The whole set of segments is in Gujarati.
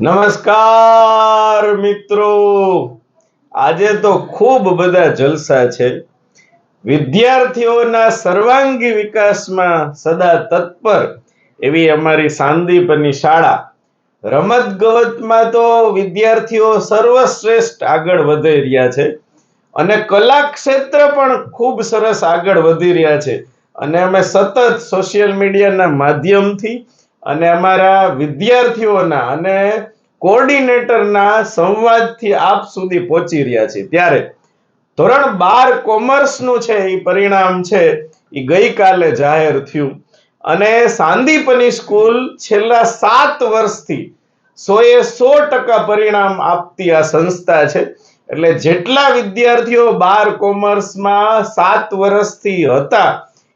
નમસ્કાર, મિત્રો. આજે તો ખૂબ બધા જલસા છે. વિદ્યાર્થીઓના સર્વાંગી વિકાસમાં સદા તત્પર એવી અમારી સાંદીપની શાળા. રમત ગમતમાં તો વિદ્યાર્થીઓ સર્વશ્રેષ્ઠ આગળ વધી રહ્યા છે અને કલા ક્ષેત્ર પણ ખૂબ સરસ આગળ વધી રહ્યા છે. અને અમે સતત સોશિયલ મીડિયાના માધ્યમથી અને અમારા વિદ્યાર્થીઓના અને કોર્ડિનેટરના સંવાદથી આપ સુધી પહોંચી રહ્યા છે ત્યારે ધોરણ બાર કોમર્સનું છે, એ પરિણામ છે, એ ગઈકાલે જાહેર થયું. અને સાંદીપની સ્કૂલ છેલ્લા સાત વર્ષથી સોએ સો ટકા પરિણામ આપતી આ સંસ્થા છે. એટલે જેટલા વિદ્યાર્થીઓ બાર કોમર્સમાં સાત વર્ષથી હતા,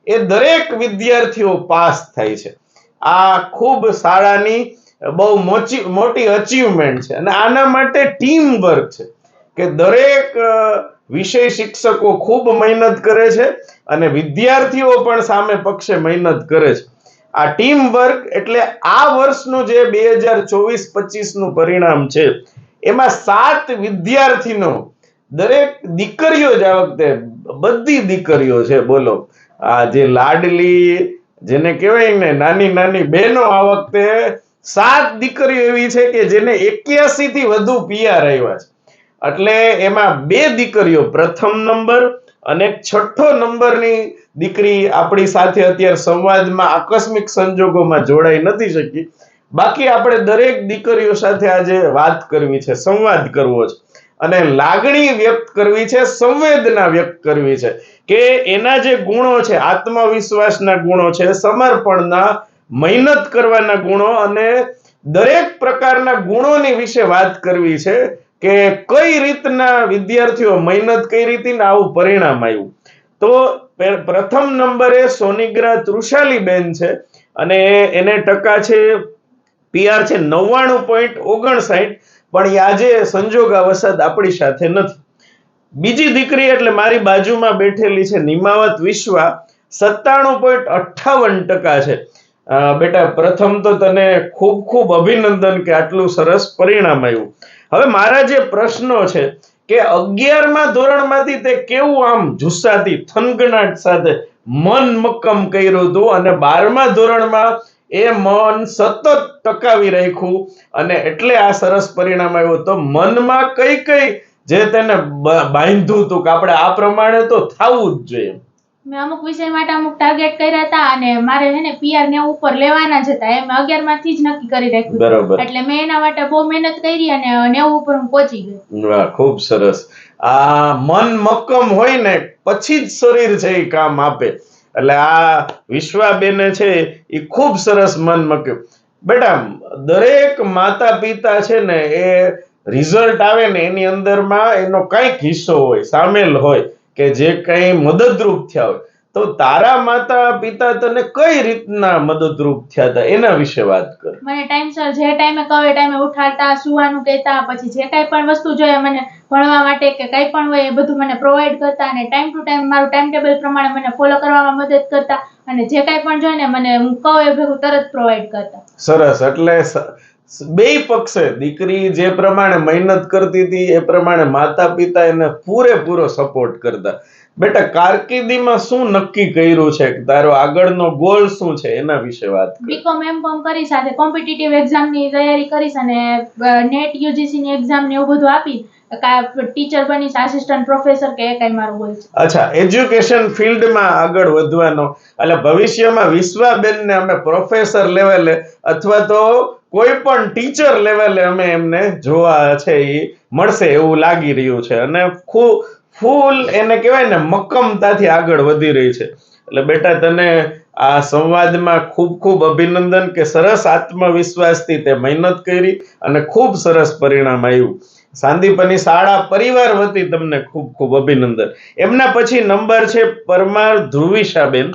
એ દરેક વિદ્યાર્થીઓ પાસ થાય છે. આ ખૂબ શાળાની બહુ મોચી, મોટી અચીવમેન્ટ છે. અને આના માટે ટીમ વર્ક છે કે દરેક વિષય શિક્ષકો ખૂબ મહેનત કરે છે અને વિદ્યાર્થીઓ પણ સામે પક્ષે મહેનત કરે છે. આ ટીમ વર્ક એટલે આ વર્ષનું જે બે હજાર ચોવીસ પચીસનું પરિણામ છે, એમાં સાત વિદ્યાર્થીનો, દરેક દીકરીઓ જ આ વખતે, બધી દીકરીઓ છે, બોલો. આ જે લાડલી જેને કહેવાય ને નાની નાની બહેનો આ વખતે સાત દીકરીઓ એવી છે કે જેને એક્યાસી થી વધુ પીઆર આવ્યા છે. એટલે એમાં બે દીકરીઓ પ્રથમ નંબર અને છઠ્ઠો નંબરની દીકરી આપણી સાથે અત્યારે સંવાદમાં આકસ્મિક સંજોગોમાં જોડાઈ નથી શકી. બાકી આપણે દરેક દીકરીઓ સાથે આજે વાત કરવી છે, સંવાદ કરવો છે. અને લાગણી વ્યક્ત કરવી છે, સંવેદના વ્યક્ત કરવી છે, કે એના જે ગુણો છે, આત્મવિશ્વાસના ગુણો છે, સમર્પણના, મહેનત કરવાના ગુણો અને દરેક પ્રકારના ગુણોની વિશે વાત કરવી છે, કે કઈ રીતના વિદ્યાર્થીઓ મહેનત કઈ રીતે આવું પરિણામ આવ્યું. તો પ્રથમ નંબરે સોનિગ્રા તૃષાલીબેન છે, અને એને ટકા છે, પીઆર છે, નવ્વાણું પોઈન્ટ ઓગણસાઠ પણ આજે સંજોગાવસાદ આપણી સાથે નથી. બીજી દીકરી એટલે મારી બાજુમાં બેઠેલી છે નિમાવત વિશ્વા, સત્તાણું પોઈન્ટ અઠ્ઠાવન ટકા છે. બેટા, પ્રથમ તો તને ખૂબ ખૂબ અભિનંદન કે આટલું સરસ પરિણામ આવ્યું હવે મારા જે પ્રશ્નો છે કે અગિયારમાં ધોરણમાંથી તે કેવું આમ જુસ્સાથી, થનગનાટ સાથે મન મક્કમ કર્યું હતું અને બારમા ધોરણમાં એ મન સતત ટકાવી રાખ્યું અને એટલે આ સરસ પરિણામ આવ્યું. તો મનમાં કઈ કઈ જે તેને બાંધ્યું હતું કે આપણે આ પ્રમાણે તો થવું જ જોઈએ. મેં અમુક વિષય માટે અમુક ટાર્ગેટ કર્યા હતા અને મારે છે ને પીઆર ને ઉપર લેવાના જ હતા. એમ અગિયારમાંથી જ નક્કી કરી રાખ્યું બરોબર. એટલે મેં એના માટે બહુ મહેનત કરી અને નેવું ઉપર હું પહોંચી ગઈ. વાહ ખૂબ સરસ. આ મન મક્કમ હોય ને પછી જ શરીર છે એ કામ આપે. એટલે આ વિશ્વાબેને છે, એ ખૂબ સરસ મન મૂક્યું. બેટા દરેક માતા પિતા છે ને, એ રિઝલ્ટ આવે ને, એની અંદરમાં એનો કંઈક હિસ્સો હોય, સામેલ હોય, કે જે કંઈ મદદરૂપ થયા હોય. તો તારા માતા પિતા તને કઈ રીતના મદદરૂપ થયા હતા? એના વિશે વાત કર. મને ટાઈમસર જે ટાઈમે કહે ટાઈમે ઉઠાડતા સુવાનું કહેતા પછી જે કાંઈ પણ વસ્તુ જોઈએ મને ભણવા માટે કે કંઈ પણ હોય એ બધું મને પ્રોવાઈડ કરતા અને ટાઈમ ટુ ટાઈમ મારું ટાઈમ ટેબલ પ્રમાણે મને ફોલો કરવામાં મદદ કરતા અને જે કાંઈ પણ જોઈએ ને મને હું કહું એ ભેગું તરત પ્રોવાઈડ કરતા. સરસ એટલે બે પક્ષે દીકરી જે પ્રમાણે મહેનત કરતી હતી એ પ્રમાણે માતા પિતા એને પૂરેપૂરો સપોર્ટ કરતા. બેટા કારકિર્દીમાં શું નક્કી કર્યું છે? તારો આગળનો ગોલ શું છે? એના વિશે વાત બીકોમ એમ કોમ કરી સાથે કોમ્પિટિટિવ એક્ઝામની તૈયારી કરીશ અને નેટ યુજીસી ની એક્ઝામ ને એવું બધું આપી ટીચર બનીશ આસિસ્ટન્ટ પ્રોફેસર કે એ કઈ મારું હોય છે. અચ્છા એજ્યુકેશન ફિલ્ડમાં આગળ વધવાનો. એટલે ભવિષ્યમાં વિશ્વાબેનને અમે પ્રોફેસર લેવલે અથવા તો કોઈ પણ ટીચર લેવલે અમે એમને જોવા છે એ મળશે એવું લાગી રહ્યું છે. અને ફૂલ એને કહેવાય ને મક્કમતાથી આગળ વધી રહી છે. એટલે બેટા તને આ સંવાદમાં ખૂબ ખૂબ અભિનંદન કે સરસ આત્મવિશ્વાસથી તે મહેનત કરી અને ખૂબ સરસ પરિણામ આવ્યું સાંદીપની શાળા પરિવાર વતી તમને ખૂબ ખૂબ અભિનંદન. એમના પછી નંબર છે પરમાર ધ્રુવિશાબેન.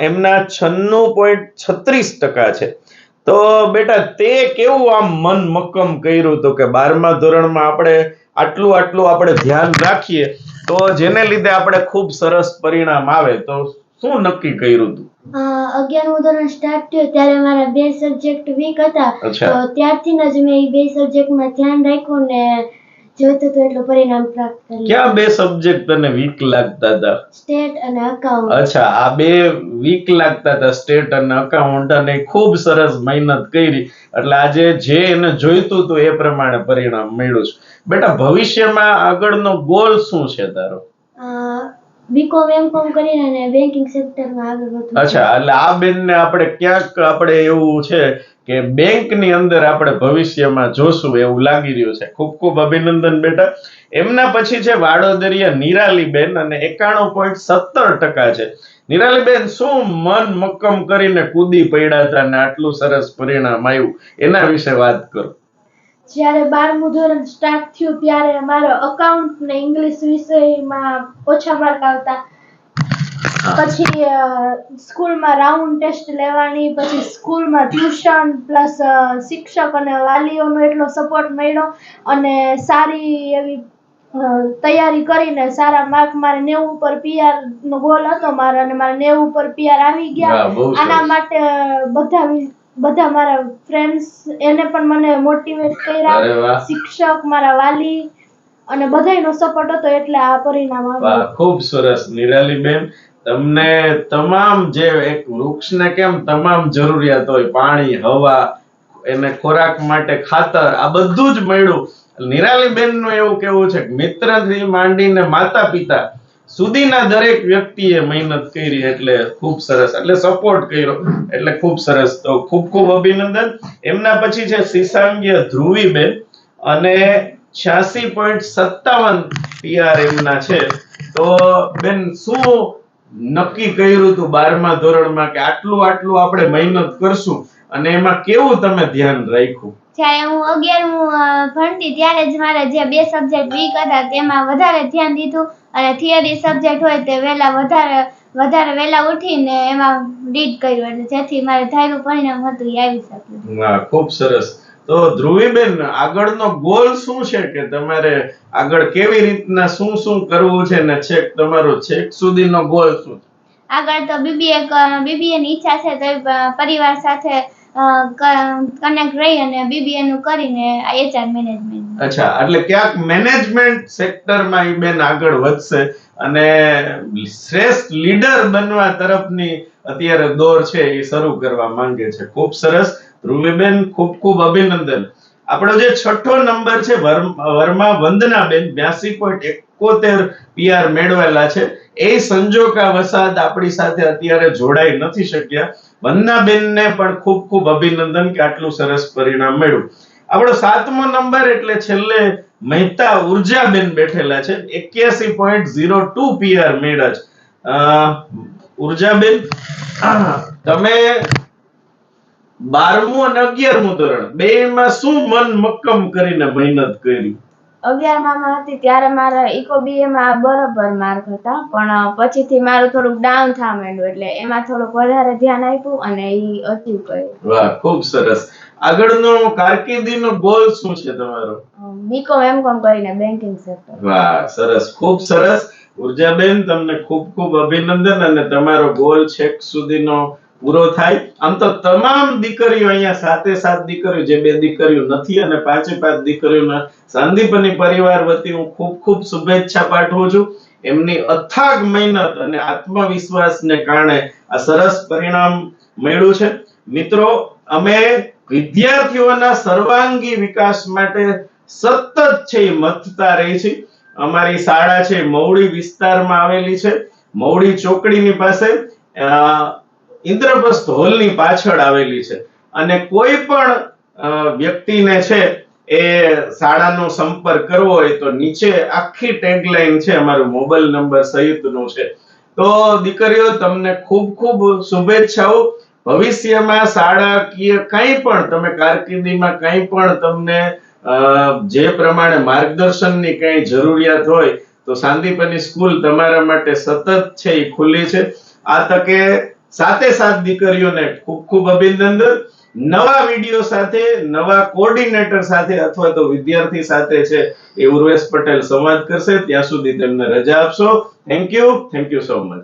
એમના છન્નું પોઈન્ટ છત્રીસ ટકા છે. તો બેટા તે કેવું આમ મન મક્કમ કર્યું તો કે બારમા ધોરણમાં આપણે આટલું આટલું આપણે ધ્યાન રાખીએ તો જેને લીધે આપણે ખૂબ સરસ પરિણામ આવે તો શું નક્કી કર્યું હતું અગિયારમું ધોરણ સ્ટાર્ટ થયું ત્યારે મારા બે સબ્જેક્ટ વીક હતા. તો ત્યારથી જ મેં એ બે સબ્જેક્ટમાં ધ્યાન રાખ્યું ને જોઈતું હતું એટલું પરિણામ પ્રાપ્ત કર્યું. ક્યાં બે સબ્જેક્ટ તને વીક લાગતા હતા? સ્ટેટ અને અકાઉન્ટ અચ્છા આ બે વીક લાગતા હતા સ્ટેટ અને અકાઉન્ટ અને ખૂબ સરસ મહેનત કરી. એટલે આજે જે એને જોઈતું હતું એ પ્રમાણે પરિણામ મળ્યું છે. બેટા ભવિષ્યમાં આગળનો ગોલ શું છે તારો? બીકોમ એમ કોમ કરીને અને બેન્કિંગ સેક્ટરમાં આગળ વધવું અચ્છા, એટલે આ બેનને આપણે ક્યાંક આપણે એવું છે કે બેંકની અંદર આપણે ભવિષ્યમાં જોશું, એવું લાગી રહ્યું છે. ખૂબ ખૂબ અભિનંદન બેટા. એમના પછી છે વાડોદરિયા નિરાલીબેન અને એકાણું પોઈન્ટ સત્તર ટકા છે. નિરાલીબેન, શું મન મક્કમ કરીને કૂદી પડ્યા હતા ને આટલું સરસ પરિણામ આવ્યું? એના વિશે વાત કરો. જ્યારે બારમું ધોરણ સ્ટાર્ટ થયું ત્યારે મારો અકાઉન્ટ ને ઇંગ્લિશ વિષયમાં ઓછા માર્ક આવતા. પછી સ્કૂલમાં રાઉન્ડ ટેસ્ટ લેવાની પછી સ્કૂલમાં ટ્યુશન પ્લસ શિક્ષક અને વાલીઓનો એટલો સપોર્ટ મળ્યો અને સારી એવી તૈયારી કરીને સારા માર્ક મારે નેવું ઉપર પીઆર નો ગોલ હતો મારો અને મારે નેવું ઉપર પીઆર આવી ગયા. આના માટે બધા બધા મારા ફ્રેન્ડ્સ એને પણ મને મોટિવેટ કર્યા. શિક્ષક મારા વાલી અને બધાયનો સપોર્ટ હતો એટલે આ પરિણામ આવ્યું. ખૂબ સરસ. નિરાલીબેન તમને તમામ જે એક વૃક્ષને કેમ તમામ જરૂરિયાત હોય પાણી હવા એને ખોરાક માટે ખાતર આ બધું જ મળ્યું. નિરાલીબેનનું એવું કેવું છે કે મિત્રથી માંડીને માતા પિતા સુધીના દરેક વ્યક્તિએ મહેનત કરી એટલે ખૂબ સરસ, એટલે સપોર્ટ કર્યો. એટલે ખૂબ સરસ. તો ખૂબ ખૂબ અભિનંદન. એમના પછી છે સિસાંગ્ય ધ્રુવીબેન અને છ્યાસી પોઈન્ટ સત્તાવન પીઆર એમના છે. તો બેન, શું નક્કી કર્યું હતું બારમા ધોરણમાં કે આટલું આટલું આપણે મહેનત કરશું? અને એમાં કેવું તમે ધ્યાન રાખ્યું? જ્યારે હું અગિયારમું ભણતી ત્યારે જ મારા જે બે સબ્જેક્ટ વીક હતા તેમાં વધારે ધ્યાન દીધું. અને થિયરી સબ્જેક્ટ હોય તે વહેલા વધારે વધારે વહેલા ઉઠીને એમાં રીડ કર્યું એટલે જેથી મારે ધાર્યું પરિણામ હતું એ આવી શક્યું વાહ ખૂબ સરસ તો ધ્રુવીબેન આગળનો ગોલ શું છે કે તમારે આગળ કેવી રીતના શું શું કરવું છે ને છેક તમારો છેક સુધીનો ગોલ શું છે? આગળ તો બીબીએ બીબીએ ની ઈચ્છા છે તો પરિવાર સાથે કનેક્ટ રહી અને બીબીએ નું કરીને એચઆર મેનેજમેન્ટ અચ્છા, એટલે ક્યાંક મેનેજમેન્ટ સેક્ટરમાં એ બેન આગળ વધશે અને શ્રેષ્ઠ લીડર બનવા તરફની અત્યારે દોર છે એ શરૂ કરવા માંગે છે. ખૂબ સરસ. ધ્રુવીબેન, ખૂબ ખૂબ અભિનંદન. આપણો જે છઠ્ઠો નંબર છે, વર્મ- વંદનાબેન, બ્યાસી પોઈન્ટ એકોતેર પીઆર મેળવેલા છે. એ સંજોગા વસાદ આપણી સાથે અત્યારે જોડાઈ નથી શક્યા. વંદનાબેનને પણ ખૂબ ખૂબ અભિનંદન કે આટલું સરસ પરિણામ મળ્યું. આપણો સાતમો નંબર એટલે છેલ્લે મહેતા ઉર્જાબેન બેઠેલા છે. એક્યાસી પોઈન્ટ ઝીરો ટુ પીઆર મેળજ. ઉર્જાબેન તમે બારમું અને અગિયારમું ધોરણ બે માં શું મન મક્કમ કરીને મહેનત કરી? અગિયારમાં હતી ત્યારે મારા ઇકો માં બરોબર માર્ક હતા પણ પછીથી મારું થોડુંક ડાઉન થવા માંડ્યું એટલે એમાં થોડુંક વધારે ધ્યાન આપ્યું અને એ અચીવ કર્યું. વાહ ખૂબ સરસ. આગળનો કારકિર્દીનો ગોલ શું છે તમારો? બીકોમ એમ કોમ કરીને બેન્કિંગ સેક્ટર વાહ સરસ. ખૂબ સરસ. ઉર્જાબેન તમને ખૂબ ખૂબ અભિનંદન અને તમારો ગોલ છેક સુધીનો પૂરો થાય. આમ તો તમામ દીકરીઓ અહીંયા સાતે સાત દીકરીઓ જે બે દીકરીઓ નથી અને પાંચે પાંચ દીકરીઓના સાંદીપની પરિવાર વતી હું ખૂબ ખૂબ શુભેચ્છા પાઠવું છું. એમની અથાગ મહેનત અને આત્મવિશ્વાસને કારણે આ સરસ પરિણામ મળ્યું છે. મિત્રો અમે વિદ્યાર્થીઓના સર્વાંગી વિકાસ માટે સતત છે એ મથતા રહી છે. અમારી શાળા છે મૌડી વિસ્તારમાં આવેલી છે. મૌડી ચોકડીની પાસે ઇન્દ્રપ્રસ્થ હોલની પાછળ આવેલી છે. અને કોઈ પણ વ્યક્તિને છે એ શાળાનો સંપર્ક કરવો હોય તો નીચે આખી ટેગલાઈન છે અમારો મોબાઈલ નંબર સહિતનો છે. તો દીકરીઓ, તમને ખૂબ ખૂબ શુભેચ્છાઓ. ભવિષ્યમાં શાળાકીય કંઈ પણ, તમે કારકિર્દીમાં કંઈ પણ તમને જે પ્રમાણે માર્ગદર્શનની કંઈ જરૂરિયાત હોય, તો સાંદીપની સ્કૂલ તમારા માટે સતત છે, એ ખુલ્લી છે. આ તકે સાતે સાત દીકરીઓને ખૂબ ખૂબ અભિનંદન. નવા વીડિયો સાથે, નવા કોર્ડિનેટર સાથે અથવા તો વિદ્યાર્થી સાથે છે એ ઉર્વેશ પટેલ સંવાદ કરશે. ત્યાં સુધી તેમને રજા આપશો. Thank you thank you so much